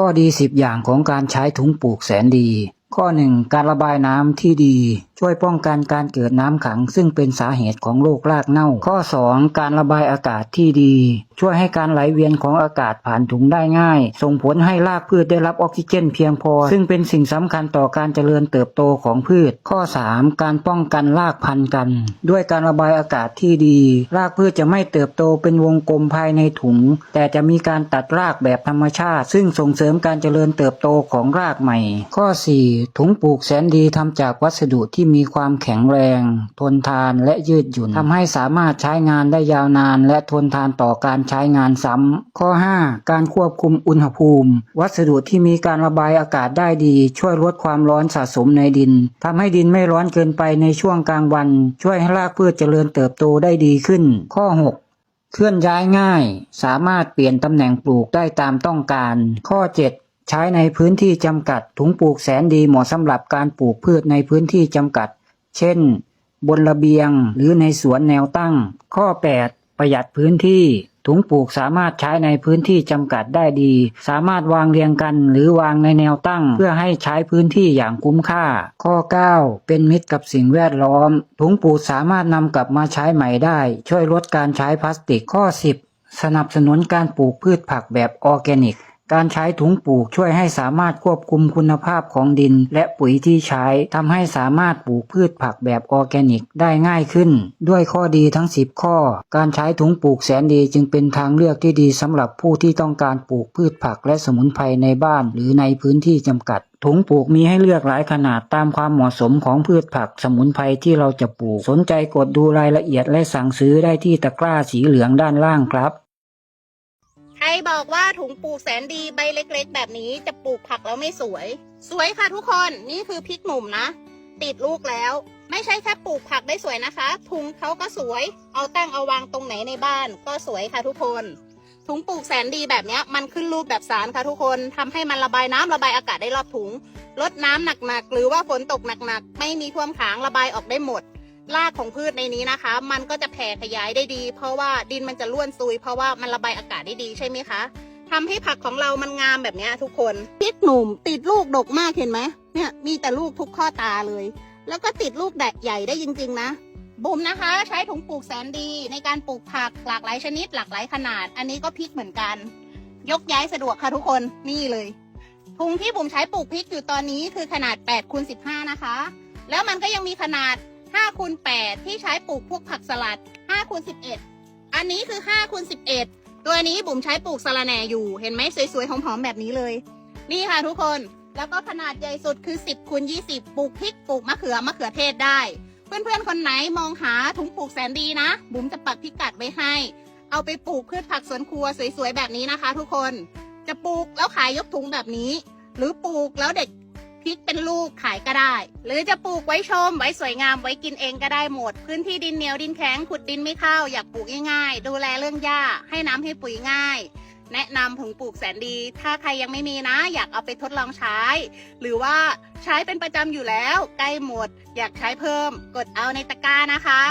ข้อดี10อย่างของการใช้ถุงปลูกแสนดี ข้อ 1 การระบายน้ำที่ดี ช่วยป้องกันการเกิดน้ำขัง ซึ่งเป็นสาเหตุของโรครากเน่า ข้อ 2 การระบายอากาศที่ดี ช่วยให้การไหลเวียนของอากาศผ่านถุงได้ง่าย ส่งผลให้รากพืชได้รับออกซิเจนเพียงพอ ซึ่งเป็นสิ่งสำคัญต่อการเจริญเติบโตของพืช ข้อ 3 การป้องกันรากพันกัน ด้วยการระบายอากาศที่ดี รากพืชจะไม่เติบโตเป็นวงกลมภายในถุง แต่จะมีการตัดรากแบบธรรมชาติ ซึ่งส่งเสริมการเจริญเติบโตของรากใหม่ ข้อ 4ถุงปลูกแสนดีทำจากวัสดุที่มีความแข็งแรง ทนทานและยืดหยุ่นทำให้สามารถใช้งานได้ยาวนาน และทนทานต่อการใช้งานซ้ำข้อ 5 การควบคุมอุณหภูมิ วัสดุที่มีการระบายอากาศได้ดี ช่วยลดความร้อนสะสมในดินทำให้ดินไม่ร้อนเกินไปในช่วงกลางวัน ช่วยให้รากพืชเจริญเติบโตได้ดีขึ้น ข้อ 6เคลื่อนย้ายง่าย สามารถเปลี่ยนตำแหน่งปลูกได้ตามต้องการ ข้อ 7 ใช้ในพื้นที่จำกัด ถุงปลูกแสนดีเหมาะสำหรับการปลูกพืชในพื้นที่จำกัด เช่น บนระเบียงหรือในสวนแนวตั้ง ข้อ 8 ประหยัดพื้นที่ ถุงปลูกสามารถใช้ในพื้นที่จำกัดได้ดี สามารถวางเรียงกันหรือวางในแนวตั้ง เพื่อให้ใช้พื้นที่อย่างคุ้มค่า ข้อ 9 เป็นมิตรกับสิ่งแวดล้อม ถุงปลูกสามารถนำกลับมาใช้ใหม่ได้ ช่วยลดการใช้พลาสติกข้อ 10 สนับสนุนการปลูกพืชผักแบบออร์แกนิก การใช้ถุงปลูกช่วยให้สามารถควบคุมคุณภาพของดิน และปุ๋ยที่ใช้ทำให้สามารถปลูกพืชผักแบบออร์แกนิกได้ง่ายขึ้น ด้วยข้อดีทั้ง 10 ข้อ การใช้ถุงปลูกแสนดีจึงเป็นทางเลือกที่ดีสำหรับผู้ที่ต้องการปลูกพืชผักและสมุนไพรในบ้านหรือในพื้นที่จำกัดถุงปลูกมีให้เลือกหลายขนาดตามความเหมาะสมของพืชผักสมุนไพรที่เราจะปลูก สนใจกดดูรายละเอียดและสั่งซื้อได้ที่ตะกร้าสีเหลืองด้านล่างครับ บอกว่าถุงปลูกแสนดีใบเล็กๆ แบบนี้จะปลูกผักแล้วไม่สวย สวยค่ะทุกคนนี่คือพริกหนุ่มนะ ติดลูกแล้ว ไม่ใช่แค่ปลูกผักได้สวยนะคะถุงเขาก็สวย เอาตั้งเอาวางตรงไหนในบ้าน ก็สวยค่ะทุกคนถุงปลูกแสนดีแบบนี้มันขึ้นรูปแบบสารค่ะทุกคนทำให้มันระบายน้ำระบายอากาศได้รอบถุงลดน้ำหนักๆหรือว่าฝนตกหนักๆไม่มีท่วมขังระบายออกได้หมด รากของพืชในนี้นะคะ มันก็จะแผ่ขยายได้ดี เพราะว่าดินมันจะร่วนซุย เพราะว่ามันระบายอากาศได้ดีใช่ไหมคะทำให้ผักของเรามันงามแบบนี้ทุกคนพริกหนุ่มติดลูกดกมากเห็นไหมเนี่ยมีแต่ลูกทุกข้อตาเลย แล้วก็ติดลูกแดกใหญ่ได้จริง ๆ นะบุ๋มนะคะ ใช้ถุงปลูกแสนดีในการปลูกผักหลากหลายชนิดหลากหลายขนาด อันนี้ก็พริกเหมือนกัน ยกย้ายสะดวกค่ะทุกคนนี่เลยถุงที่บุ๋มใช้ปลูกพริกอยู่ตอนนี้คือขนาด8คูณ15 นะคะ แล้วมันก็ยังมีขนาด 5คูณ8ที่ใช้ปลูกพวกผักสลัด5คูณ11 อันนี้คือ5คูณ11 ตัวนี้บุ๋มใช้ปลูกสะระแหน่อยู่ เห็นไหมสวยๆหอมๆแบบนี้เลย นี่ค่ะทุกคน แล้วก็ขนาดใหญ่สุดคือ 10คูณ20 ปลูกพริกปลูกมะเขือมะเขือเทศได้ เพื่อนๆ คนไหนมองหาถุงปลูกแสนดีนะ บุ๋มจะปักพิกัดไว้ให้ เอาไปปลูกพืชผักสวนครัวสวยๆแบบนี้นะคะ ทุกคน จะปลูกแล้วขายยกถุงแบบนี้ หรือปลูกแล้วเด็ก พริกเป็นลูกขายก็ได้ หรือจะปลูกไว้ชมไว้สวยงามไว้กินเองก็ได้หมด พื้นที่ดินเหนียวดินแข็งขุดดินไม่เข้าอยากปลูกง่ายๆ ดูแลเรื่องหญ้าให้น้ำให้ปุ๋ยง่าย แนะนำถุงปลูกแสนดี ถ้าใครยังไม่มีนะ อยากเอาไปทดลองใช้ หรือว่าใช้เป็นประจำอยู่แล้ว ใกล้หมด อยากใช้เพิ่ม กดเอาในตะกร้านะคะ